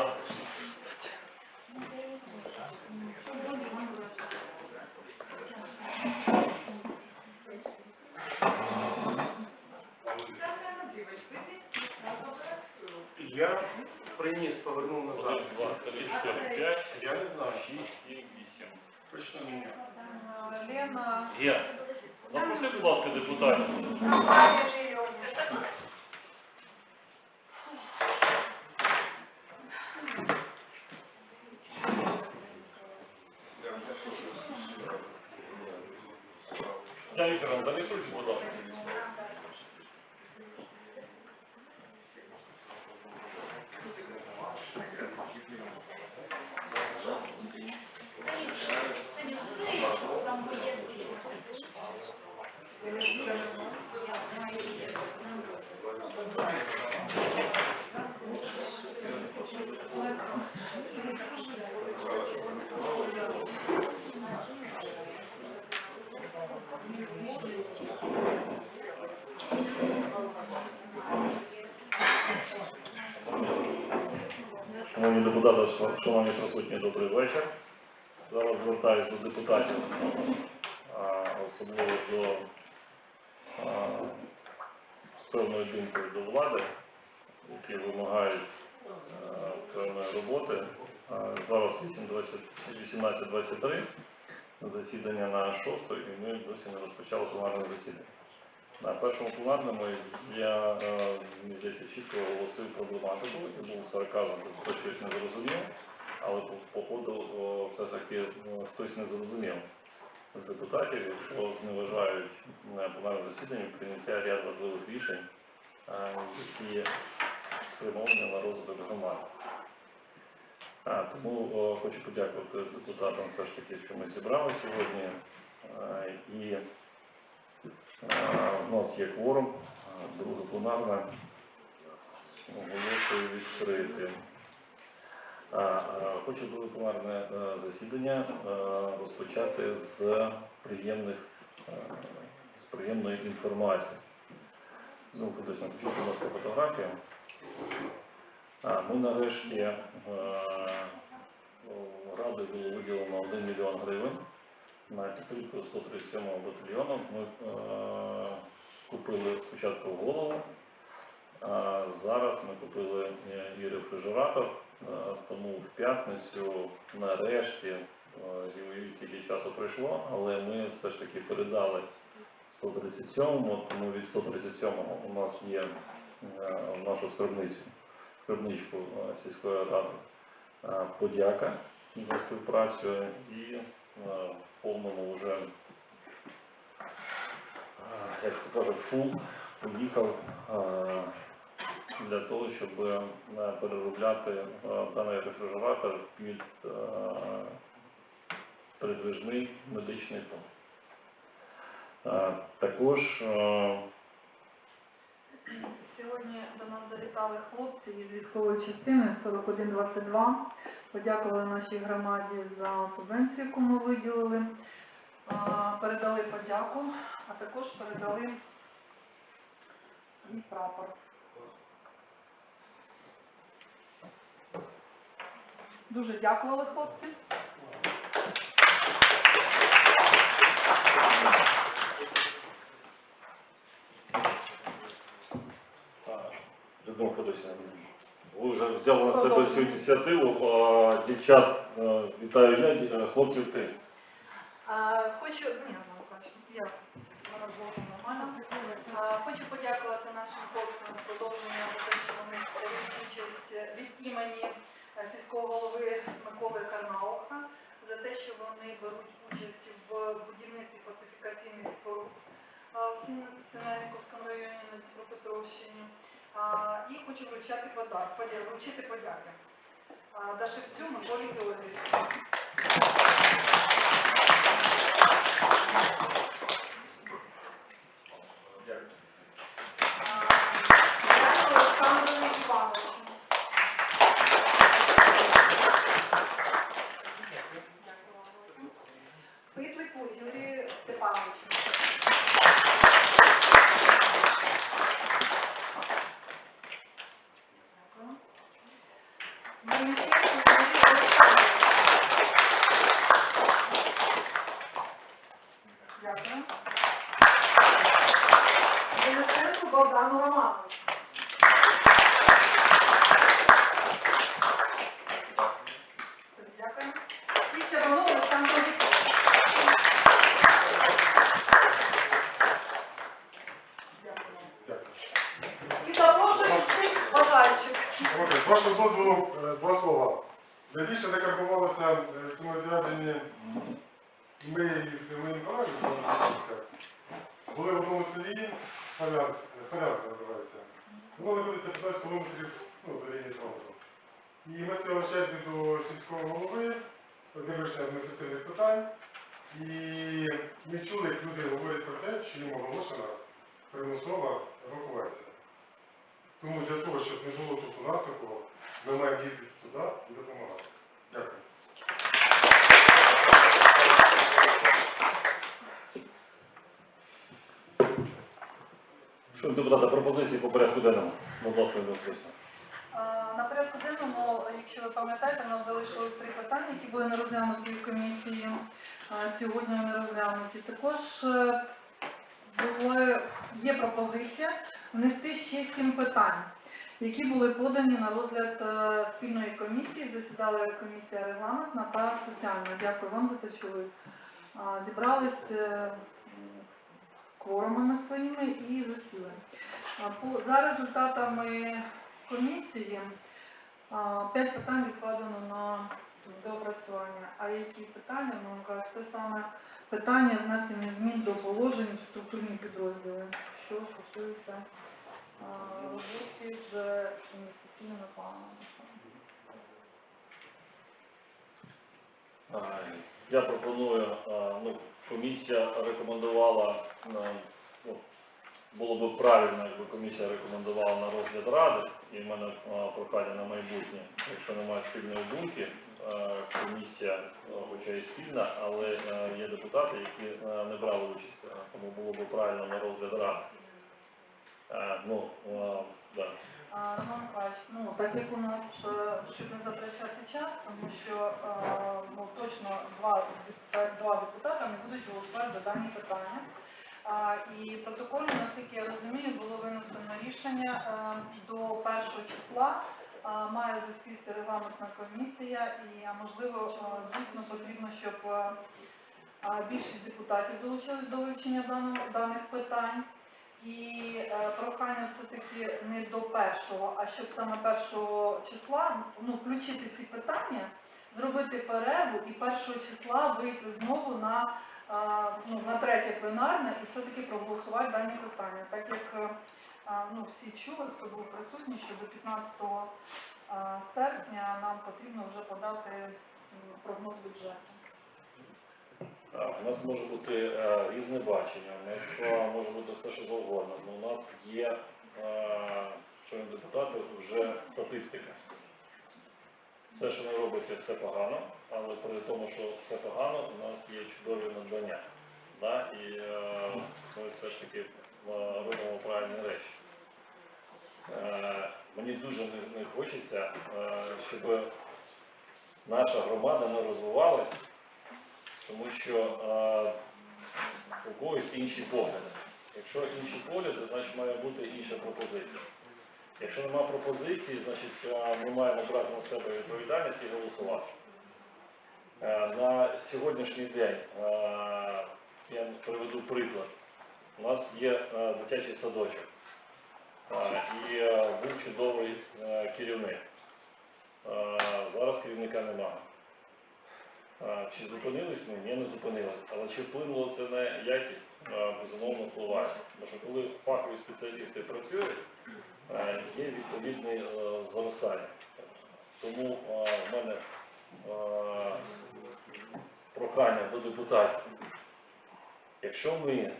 За. Я приніс, повернув назад. два, три, чотири, п'ять, Я не знаю. шість, сім, вісім. Точно не я. Лена. Є. Запроси, будь ласка, депутатів. Я Віктором, занесуть, будь ласка. Шановні депутати, шановні присутні, добрий вечір. Зараз звертаюся до депутатів, особливо до певною думкою до влади, які вимагають певної роботи. Зараз 18.23, засідання на 6 і ми досі не розпочали пленарне засідання. На першому пленарному я чітко оголосив проблематику, і був сарказм, хто щось не зрозумів, але по- по ходу все таки ну, хтось не зрозумів з депутатів, якщо зневажають на пленарному засіданні прийняття ряд важливих рішень, які спрямовані на розвиток громади. Тому о, хочу подякувати депутатам все ж таки, що ми зібрали сьогодні. І У нас є кворум, друге пленарне оголошую відкритим. Хочу друге пленарне е, засідання е, розпочати з приємних е, з приємної інформації. Ну, кудись напишіть, будь ласка, фотографію. Ми нарешті Радою було виділено 1 мільйон гривень на підтримку 137-го батальйону. Ми купили спочатку голову, зараз ми купили е, і рефрижератор, е, тому в п'ятницю нарешті, е, і часу пройшло, але ми все ж таки передали 137-му, тому від 137-го у нас є в нашу скарбницю, скарбничку сільської ради. Подяка за співпрацю і в повному вже, як то кажуть, фул. Поїхав для того, щоб е, переробляти е, даний рефрижератор під е, передвижний медичний пункт. Також Сьогодні до нас завітали хлопці із військової частини 4122. Подякували нашій громаді за субвенцію, яку ми виділили. Передали подяку, а також передали і прапор. Дуже дякували хлопці. Людмила Федосівна, ви вже взяли на себе цю ініціативу, а дівчат е, вітаю е, хлопців ти. А, Хочу, ні, ну, бачу, я зараз було нормально. А, Хочу подякувати нашим хлопцям за продовження за те, що вони беруть участь від імені е, сільського голови Миколи Карнауха, за те, що вони беруть участь в будівництві фортифікаційних споруд в Синельниковському районі на Дніпропетровщині. І хочу вручати подарок, подя- вручити подяки. Дашевцю Миколі Георгійовичу. Всіх бажаючих. Отже, дозволу е, два слова. Найбільше закарбувалося в цьому відрядженні ми і ми Ніколаївська, були в одному селі, Полянка Полянка називається. Воно знаходиться 15 кілометрів ну, до лінії фронту. І ми щастя до сільського голови, дивишся адміністративних питань, і ми чули, як люди говорять про те, що їм оголошена примусова евакуація. Тому для того, щоб не було тут у нас такого, ми маємо їздити туди і допомагати. Дякую. Що депутата пропозиції по порядку денному? Будь ласка, записано. На порядку денному, якщо ви пам'ятаєте, у нас залишилось три питання, які були не розглянуті в комісії. Сьогодні вони розглянуті. Також е, були, є пропозиція внести ще сім питань, які були подані на розгляд е, спільної комісії. Засідала комісія регламентна та соціальна. Дякую вам за те, що ви е, зібрались е, кворумами своїми і засіли. За результатами комісії п'ять питань відкладено на доопрацювання. А які питання, ну, кажуть, це саме питання внесення змін до положень структурні підрозділи, що стосується роботи з інвестиційними планами. Я пропоную, ну, комісія рекомендувала, ну, було б правильно, якби комісія рекомендувала на розгляд ради, і в мене прохання на майбутнє, якщо немає спільної думки, комісія, хоча і спільна, але є депутати, які не брали участь, тому було б правильно на розгляд ради. Ну, да. Роман Михайлович, ну, так як у нас, е, щоб не затрачати час, тому що е, ну, точно два, депута- два депутата не будуть голосувати за дані питання. І протокольно, наскільки я розумію, було винесено рішення е, до першого числа. а, Має засісти регламентна комісія і, можливо, е, дійсно потрібно, щоб е, більшість депутатів долучились до вивчення даних питань. І е, прохання все-таки не до першого, а щоб саме першого числа ну, включити ці питання, зробити перерву і першого числа вийти знову на, е, ну, на третє пленарне і все-таки проголосувати дані питання. Так як е, е, ну, всі чули, хто був присутній, що до 15 е, серпня нам потрібно вже подати прогноз бюджету. А, У нас може бути е, різне бачення, у нас може бути все, що завгодно. але У нас є, е, шановні депутати, вже статистика. Все, що ви робите, все погано, але при тому, що все погано, у нас є чудові надбання. Да? І е, ми все ж таки робимо правильні речі. Мені дуже не, хочеться, щоб наша громада не розвивалася, тому що е, у когось інші погляди. Якщо інші погляди, значить має бути інша пропозиція. Якщо немає пропозиції, значить е, ми маємо брати на себе відповідальність і голосувати. Е, На сьогоднішній день я приведу приклад. У нас є дитячий садочок і був чудовий керівник. Зараз керівника немає. Чи зупинились ми? Ні, не зупинились. Але чи вплинуло це на якість? Безумовно, впливає. Тому що коли фахові спеціалісти працюють, є відповідне е, зростання. Тому в мене прохання до депутатів. Якщо ми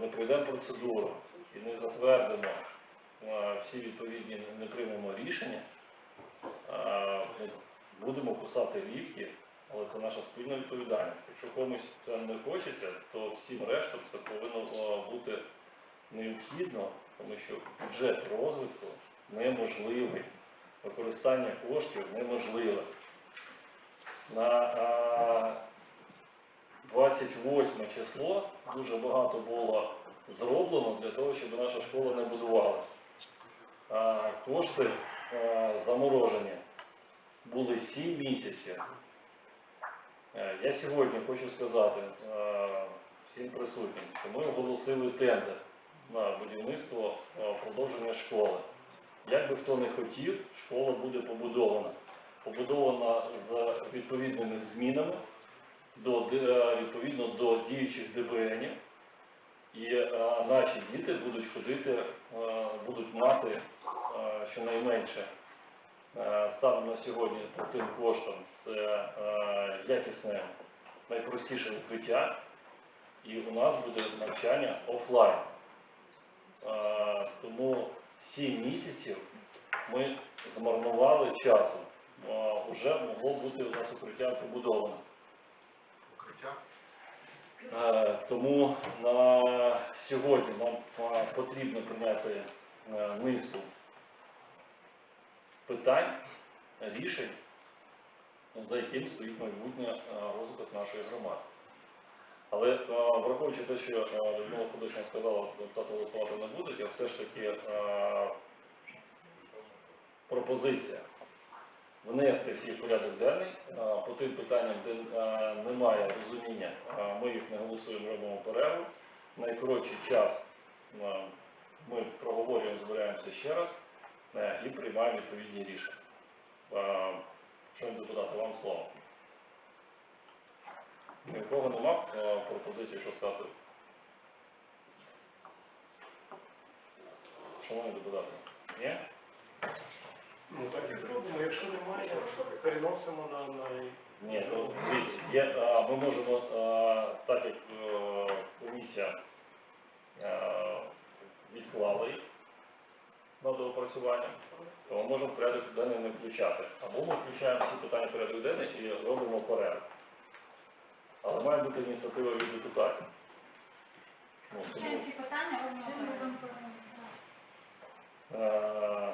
не пройдемо процедуру і не затвердимо всі відповідні, не приймемо рішення, будемо кусати лікті, але це наша спільна відповідальність. Якщо комусь це не хочеться, то всім рештам це повинно бути необхідно, тому що бюджет розвитку неможливий використання коштів неможливе. На 28 число дуже багато було зроблено для того, щоб наша школа не будувалася. Кошти е, заморожені були 7 місяців. Е, Я сьогодні хочу сказати е, всім присутнім, що ми оголосили тендер на будівництво е, продовження школи. Як би хто не хотів, школа буде побудована. Побудована з відповідними змінами до, відповідно до діючих ДБНів. І наші діти будуть ходити, будуть мати щонайменше станом на сьогодні тим коштам це е, якісне, найпростіше укриття, і у нас буде навчання офлайн. Е, Тому 7 місяців ми змарнували часу. Е, Уже могло бути у нас укриття побудоване. Укриття. Е, Тому на сьогодні нам е, потрібно прийняти е, низку питань, рішень, за яким стоїть майбутнє е, розвиток нашої громади. Але е, враховуючи те, що е, Людмила Ходочна сказала, що депутати голосувати не будуть, я все ж таки пропозиція внести всі порядок денний по тим питанням, де немає розуміння, ми їх не голосуємо, робимо перерву. Найкоротший час ми проговорюємо, збираємося ще раз і приймаємо відповідні рішення. Е, Шановні депутати, вам слово. Ні в кого нема е, пропозиції, що сказати. Шановні депутати, ні? Ну так і зробимо. Якщо немає, переносимо на, на... Ні, ну, є, ми можемо, так як е, комісія е, відклала їх на доопрацювання, то ми можемо в порядок денний не включати. Або ми включаємо всі питання в порядок денний і робимо перерву. Але має бути ініціатива від депутатів. Ну, тому, е,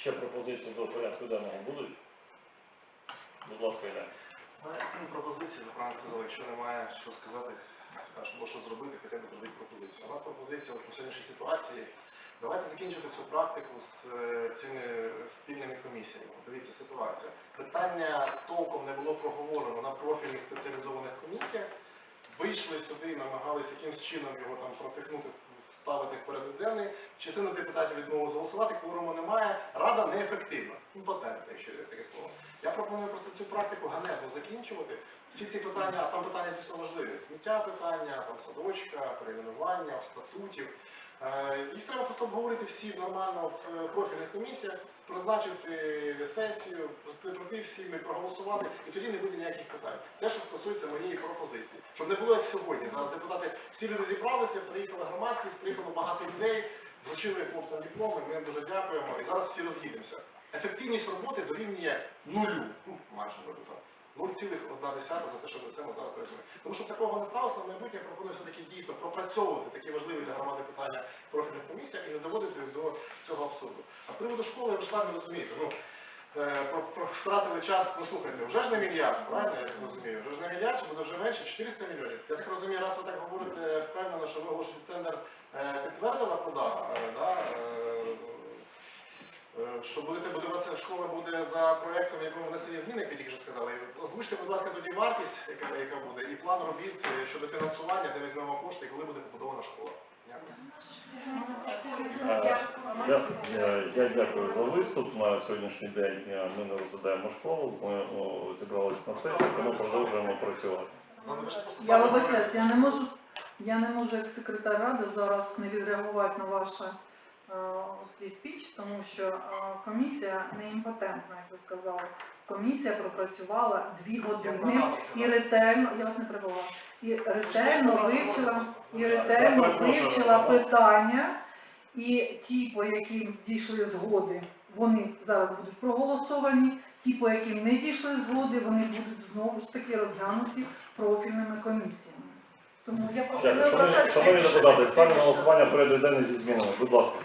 ще пропозиції до порядку денного будуть? Будь ласка, Ілля. Пропозиції, правильно сказали, якщо немає що сказати, або що зробити, хоча б зробити пропозицію. Нас пропозиція по сьогоднішній ситуації. Давайте закінчити цю практику з е, цими спільними комісіями. Дивіться, ситуація. Питання толком не було проговорено на профільних спеціалізованих комісіях. Вийшли сюди, намагалися якимось чином його там протихнути, ставити в порядок денний. Частина депутатів відмовилася голосувати, кворуму немає. Рада неефективна. Імпотентна, якщо є таке слово. Я пропоную просто цю практику ганебно закінчувати. Всі ці питання, а там питання дійсно важливі. Сміття питання, там садочка, перейменування, статутів. Е, Їх треба просто обговорити всі нормально в е, профільних комісіях, призначити сесію, пройти всіми, проголосувати, і тоді не буде ніяких питань. Те, що стосується моєї пропозиції. Щоб не було як сьогодні. Зараз депутати, всі люди зібралися, приїхала громадськість, приїхало багато людей, вручили хлопцям дипломи, ми їм дуже дякуємо, і зараз всі роз'їдемося. Ефективність роботи дорівнює нулю, ну, майже нулю там. 0,1 за те, що ми це ми зараз працюємо. Тому що такого не сталося, майбутнє я пропоную все-таки дійсно пропрацьовувати такі громади питання профільних комісіях і не доводити їх до цього абсурду. А з приводу школи, ви ж самі розумієте, ну, е, втратили час, ну слухайте, вже ж не мільярд, правильно я так розумію? Вже ж не мільярд, чи буде вже менше, 400 мільйонів. Я так розумію, раз ви так говорите, впевнено, що ви оголошуєте тендер е, підтвердила продажа, е, да, Що будете будуватися школа буде за проєктом, якому внесені зміни, як тільки що сказали. Озвучте, будь ласка, тоді вартість, яка, яка буде, і план робіт щодо фінансування, де візьмемо кошти, і коли буде побудована школа. Дякую. Е, Я, я, я дякую за виступ. На сьогоднішній день е, ми не розглядаємо школу, ми зібралися на сесію, тому продовжуємо працювати. Я вибачаюсь, я не можу, я не можу як секретар ради зараз не відреагувати на ваше е, свій спіч, тому що е, комісія не імпотентна, як ви сказали. Комісія пропрацювала дві години і ретельно, я вас не прибула, і ретельно вивчила, і ретельно вивчила питання, і ті, по яким дійшли згоди, вони зараз будуть проголосовані, ті, по яким не дійшли згоди, вони будуть знову ж таки розглянуті профільними комісіями. Тому я Дякую. Шановні- депутати, ставлю голосування порядок денний зі змінами. Будь ласка.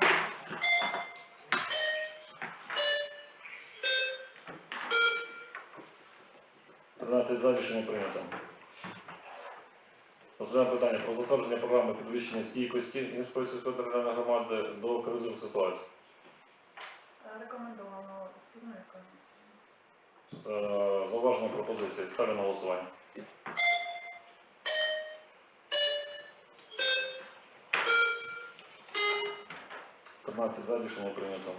Тринадцять за рішення прийнято. Розглядаємо питання про затвердження програми підвищення стійкості міської сільської територіальної громади до кризових ситуацій. Е, Рекомендовано спільною комісією. Е, Зауваження пропозиції. Ставлю на голосування. За рішення прийнято.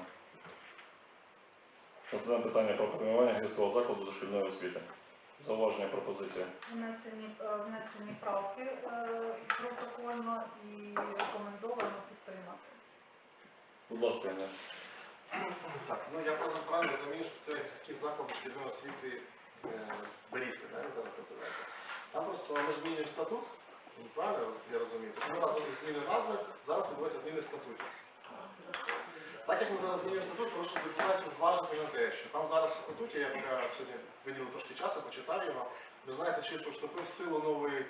Розглядаємо питання про формування гірського закладу дошкільної освіти. Зауваження пропозиції. Внесені, е, внесені правки е, протокольно і рекомендовано підтримати. Будь ласка, Інна. Так, ну я просто правильно розумію, що це такий заклад шкільної освіти Берізки, да, зараз називаєте. Там просто ми змінюємо статут, правильно я розумію? Ми разом із назви, зараз відбувається зміни статутів. Так як ми зараз змінюємо статут, прошу депутатів зважити на те, що там зараз в статуті, я сьогодні виділив трошки часу, почитав його, ви знаєте, що вступив в силу новий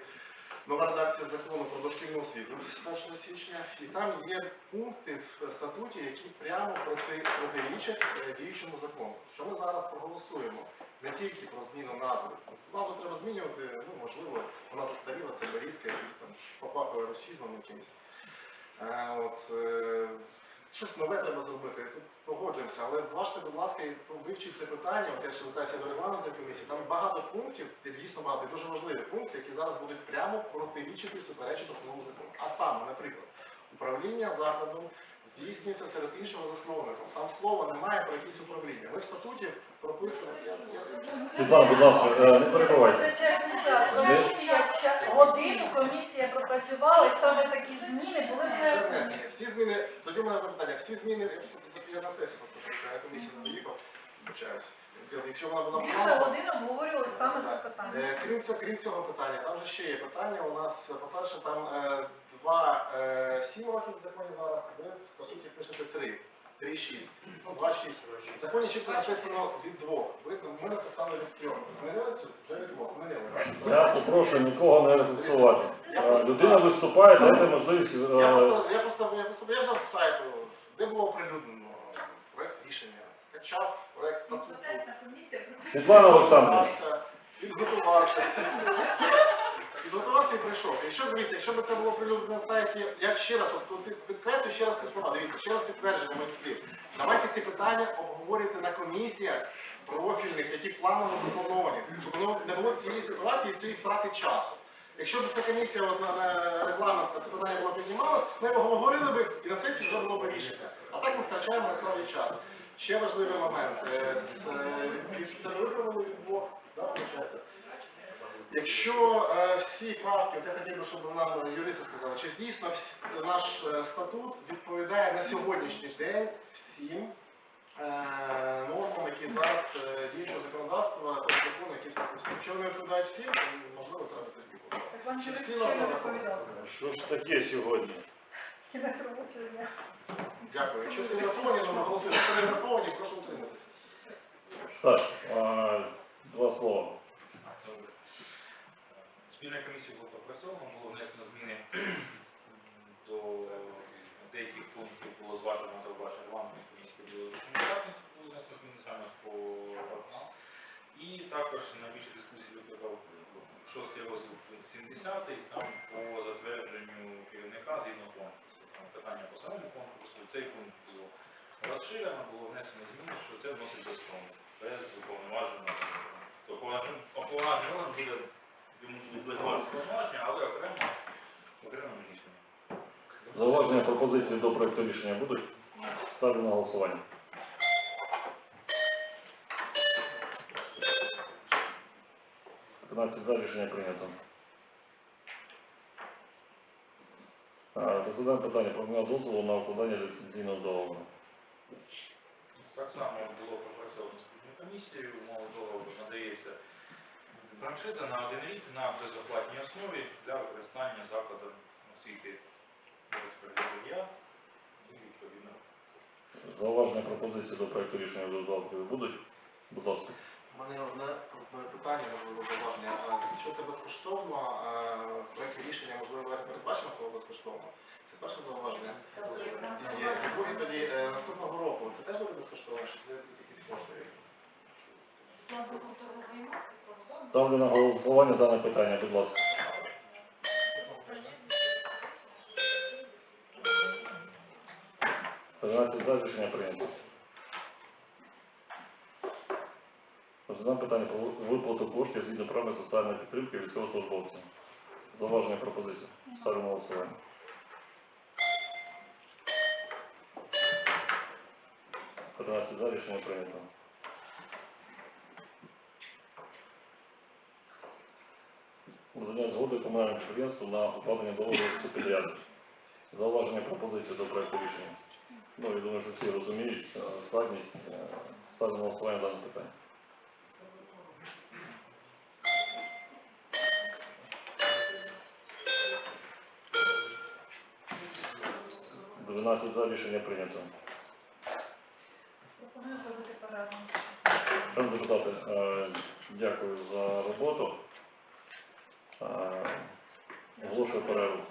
нова редакція закону про дошкільну освіту з 1 січня, і там є пункти в статуті, які прямо проти- протирічать е, діючому закону. Що ми зараз проголосуємо не тільки про зміну назви. Назву треба змінювати, ну можливо, вона застаріла, це там попахує расизмом якимось. Е, от, е, щось нове треба зробити, тут погоджуємося, але зважте, будь ласка, і вивчіть це питання, от я ще звертаюся до регламентної комісії, там багато пунктів, і дійсно багато, і дуже важливі пункти, які зараз будуть прямо протирічити і суперечити основному закону. А саме, наприклад, управління закладом здійснюється серед іншого засновником. Там слова немає про якісь управління. Ми в статуті прописано. Я, я, Світлана, будь ласка, е, не перебувайте. Годину комісія пропрацювала, і саме такі зміни були внесені. Всі зміни, тоді у мене запитання, всі зміни, я на просто я комісію не доїхав, вибачаюсь. Якщо вона була Більше години обговорювали саме це питання. Е, Крім цього, крім цього питання, там же ще є питання. У нас, е, по-перше, там е, два е, сім років в законі зараз, ви по суті пишете три. Три шість. Ну, два шість. В законі чітко написано від двох. Ви ми написали від трьох. Це? Вже від двох. Я попрошу нікого не рефлексувати. Е, Людина виступає, дайте можливість. Я е, просто, я просто, я просто, я сайту, де було оприлюднено проект рішення. Скачав проект статуту. Світлана Олександровна. Підготувався. Підготувався і прийшов. Якщо дивіться, якщо б це було прилюднено на сайті, я ще раз, підкреслю ще раз слова, дивіться, ще раз підтвердження моїх слів. Давайте ці питання обговорюйте на комісіях профільних, які планово заплановані, щоб воно не було цієї ситуації і цієї втрати часу. Якщо б ця комісія от, на, на регламент це питання було піднімалося, ми його говорили б і на сесії вже було б рішення. А так ми втрачаємо насправді час. Ще важливий момент. Е, це- Це виправили двох, виходить? Якщо е, всі правки, от я хотів би, щоб нам юристи сказали, чи дійсно наш е, статут відповідає на сьогоднішній день всім е, нормам, які зараз е, діючого законодавства, закону, які прописані. Якщо вони відповідають всім, то, можливо, треба тоді буде. Так вам Чи чоловік всі не норми доповідав. Що ж таке сьогодні? Дякую. Якщо всі враховані, то голосуємо. Якщо не враховані, прошу утриматися. Так, два слова. Спільна комісія була попрацьована, було внесено зміни до деяких пунктів було зважено до вашої регламентної комісії було внесено зміни саме по програмам. І також найбільше дискусії викликав шостий розділ пункт 70, там по затвердженню керівника згідно конкурсу. Там питання по самому конкурсу, цей пункт було розширено, було внесено зміни, що це вносить безкон, без уповноваженого. Тобто уповноважений буде йому Зауваження пропозиції до проекту рішення будуть? Ставлю на голосування. За рішення прийнято. Розглядаємо питання про надання дозволу на укладання ліцензійного договору. Так само було пропрацьовано спільною комісією, умови договору надається франшиза на один рік на безоплатній основі для використання закладом освіти і відповідно. Зауваження пропозиції до проекту рішення додаткові будуть? Будь ласка. У мене одне питання, можливо, зауваження. Якщо це безкоштовно, проєкті рішення, можливо, навіть передбачено, що безкоштовно. Це перше зауваження. І і друге тоді е, наступного року. Це теж буде безкоштовно, чи це якісь кошти? Ставлю на голосування дане питання, будь ласка. Тринадцять за рішення прийнято. Розглядаємо питання про виплату коштів згідно програми соціальної підтримки військовослужбовцям. Зауваження пропозиції. Ставлю на голосування. За рішення прийнято. Надання згоди комунальному підприємству на укладення договору з. Зауваження пропозиції до проекту рішення. Ну, я думаю, що всі розуміють складність. Е, на голосування дане питання. Дванадцять за рішення прийнято. Шановні депутати, е, дякую за роботу. Е, Оголошую перерву.